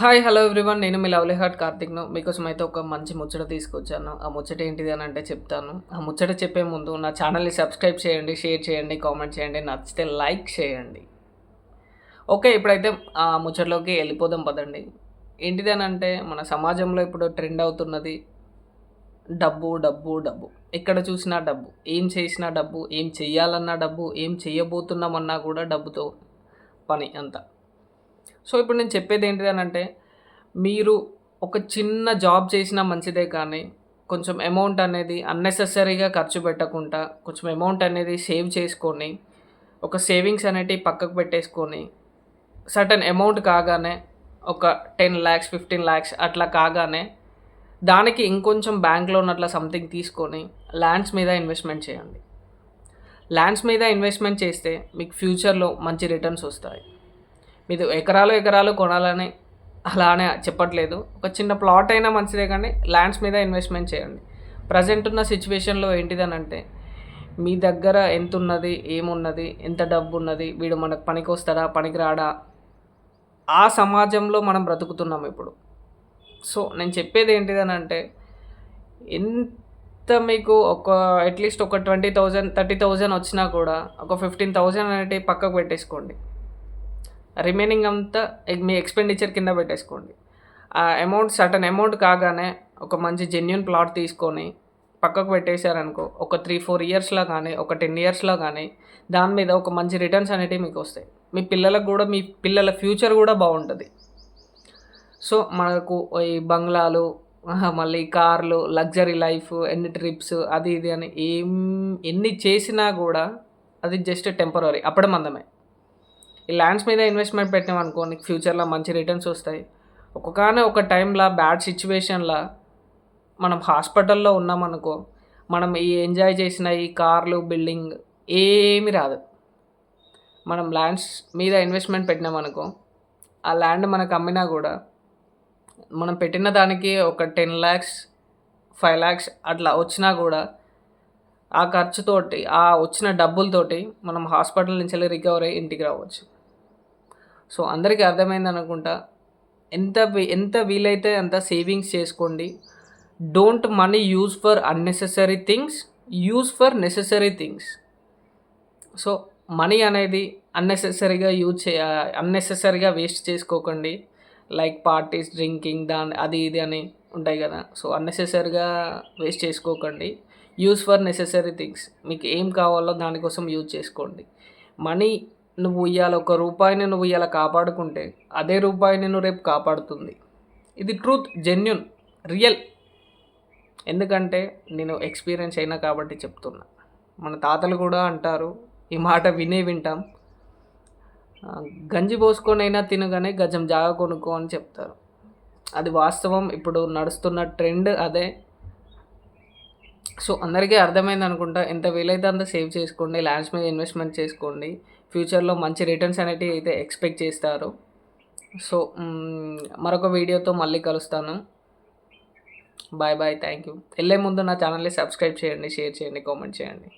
Hi hello everyone నేను మీ lovely heart కార్తిక్ను. మీకోసం అయితే ఒక మంచి ముచ్చట తీసుకొచ్చాను. ఆ ముచ్చట ఏంటిది అని అంటే చెప్తాను. ఆ ముచ్చట చెప్పే ముందు నా ఛానల్ని సబ్స్క్రైబ్ చేయండి షేర్ చేయండి కామెంట్ చేయండి నచ్చితే లైక్ చేయండి. ఓకే ఇప్పుడైతే ఆ ముచ్చటలోకి వెళ్ళిపోదాం పదండి. ఏంటిది అని అంటే మన సమాజంలో ఇప్పుడు ట్రెండ్ అవుతున్నది డబ్బు డబ్బు డబ్బు. ఎక్కడ చూసినా డబ్బు. ఏం చేసినా డబ్బు ఏం చెయ్యాలన్నా డబ్బు ఏం చేయబోతున్నామన్నా కూడా డబ్బుతో పని అంతా. సో ఇప్పుడు నేను చెప్పేది ఏంటిది అని అంటే మీరు ఒక చిన్న జాబ్ చేసినా మంచిదే కానీ కొంచెం అమౌంట్ అనేది అన్నెసెసరీగా ఖర్చు పెట్టకుండా కొంచెం అమౌంట్ అనేది సేవ్ చేసుకొని ఒక సేవింగ్స్ అనేటివి పక్కకు పెట్టేసుకొని సర్టన్ అమౌంట్ కాగానే ఒక టెన్ ల్యాక్స్ ఫిఫ్టీన్ ల్యాక్స్ అట్లా కాగానే దానికి ఇంకొంచెం బ్యాంక్ లోన్ అట్లా సంథింగ్ తీసుకొని ల్యాండ్స్ మీద ఇన్వెస్ట్మెంట్ చేయండి. ల్యాండ్స్ మీద ఇన్వెస్ట్మెంట్ చేస్తే మీకు ఫ్యూచర్లో మంచి రిటర్న్స్ వస్తాయి. మీరు ఎకరాలు ఎకరాలు కొనాలని అలానే చెప్పట్లేదు. ఒక చిన్న ప్లాట్ అయినా మంచిదే కానీ ల్యాండ్స్ మీద ఇన్వెస్ట్మెంట్ చేయండి. ప్రజెంట్ ఉన్న సిచ్యువేషన్లో ఏంటిదని అంటే మీ దగ్గర ఎంత ఉన్నది ఏమున్నది ఎంత డబ్బు ఉన్నది వీడు మనకు పనికి వస్తాడా పనికి రాడా ఆ సమాజంలో మనం బ్రతుకుతున్నాం ఇప్పుడు. సో నేను చెప్పేది ఏంటిదని అంటే ఎంత మీకు ఒక అట్లీస్ట్ ఒక ట్వంటీ థౌజండ్ థర్టీ థౌజండ్ వచ్చినా కూడా ఒక ఫిఫ్టీన్ థౌజండ్ అనేటివి పక్కకు పెట్టేసుకోండి. రిమైనింగ్ అంతా మీ ఎక్స్పెండిచర్ కింద పెట్టేసుకోండి. ఆ అమౌంట్ సటన్ అమౌంట్ కాగానే ఒక మంచి జెన్యున్ ప్లాట్ తీసుకొని పక్కకు పెట్టేశారనుకో ఒక త్రీ ఫోర్ ఇయర్స్లో కానీ ఒక టెన్ ఇయర్స్లో కానీ దాని మీద ఒక మంచి రిటర్న్స్ అనేటివి మీకు వస్తాయి. మీ పిల్లలకు కూడా మీ పిల్లల ఫ్యూచర్ కూడా బాగుంటుంది. సో మనకు ఈ బంగ్లాలు మళ్ళీ కార్లు లగ్జరీ లైఫ్ ఎన్ని ట్రిప్స్ అది ఇది అని ఏం ఎన్ని చేసినా కూడా అది జస్ట్ టెంపరీ అప్పుడు మందమే. ఈ ల్యాండ్స్ మీద ఇన్వెస్ట్మెంట్ పెట్టినాం అనుకో నీకు ఫ్యూచర్లో మంచి రిటర్న్స్ వస్తాయి. ఒక్కొక్కనే ఒక టైంలో బ్యాడ్ సిచ్యువేషన్లో మనం హాస్పిటల్లో ఉన్నామనుకో మనం ఈ ఎంజాయ్ చేసిన ఈ కార్లు బిల్డింగ్ ఏమి రాదు. మనం ల్యాండ్స్ మీద ఇన్వెస్ట్మెంట్ పెట్టినామనుకో ఆ ల్యాండ్ మనకు అమ్మినా కూడా మనం పెట్టిన దానికి ఒక టెన్ ల్యాక్స్ ఫైవ్ ల్యాక్స్ అట్లా వచ్చినా కూడా ఆ ఖర్చుతోటి ఆ వచ్చిన డబ్బులతోటి మనం హాస్పిటల్ నుంచి వెళ్ళి రికవర్ అయ్యి ఇంటికి రావచ్చు. సో అందరికీ అర్థమైంది అనుకుంటా. ఎంత ఎంత వీలైతే అంత సేవింగ్స్ చేసుకోండి. Don't money use for unnecessary things use for necessary things. So money అనేది అన్నెసెసరీగా యూజ్ చే అన్నెసెసరీగా వేస్ట్ చేసుకోకండి. లైక్ పార్టీస్ డ్రింకింగ్ దాని అది ఇది అని ఉంటాయి కదా. సో అన్నెసెసరీగా వేస్ట్ చేసుకోకండి. Use for necessary things. మీకు ఏం కావాలో దానికోసం యూజ్ చేసుకోండి. మనీ నువ్వు ఇవాళ ఒక రూపాయిని నువ్వు ఇవాళ కాపాడుకుంటే అదే రూపాయిని నువ్వు రేపు కాపాడుతుంది. ఇది ట్రూత్ జెన్యున్ రియల్. ఎందుకంటే నేను ఎక్స్పీరియన్స్ అయినా కాబట్టి చెప్తున్నా. మన తాతలు కూడా అంటారు ఈ మాట వినే వింటాం. గంజి పోసుకొనైనా తినగానే గజం జాగా కొనుక్కో అని చెప్తారు. అది వాస్తవం ఇప్పుడు నడుస్తున్న ట్రెండ్ అదే. సో అందరికీ అర్థమైంది అనుకుంటా. ఎంత వీలైతే అంత సేవ్ చేసుకోండి ల్యాండ్స్ మీద ఇన్వెస్ట్మెంట్ చేసుకోండి. ఫ్యూచర్లో మంచి రిటర్న్స్ అనేటివి అయితే ఎక్స్పెక్ట్ చేస్తారు. సో మరొక వీడియోతో మళ్ళీ కలుస్తాను. బాయ్ బాయ్ థ్యాంక్ యూ వెళ్ళే ముందు నా ఛానల్ని సబ్స్క్రైబ్ చేయండి షేర్ చేయండి కామెంట్ చేయండి.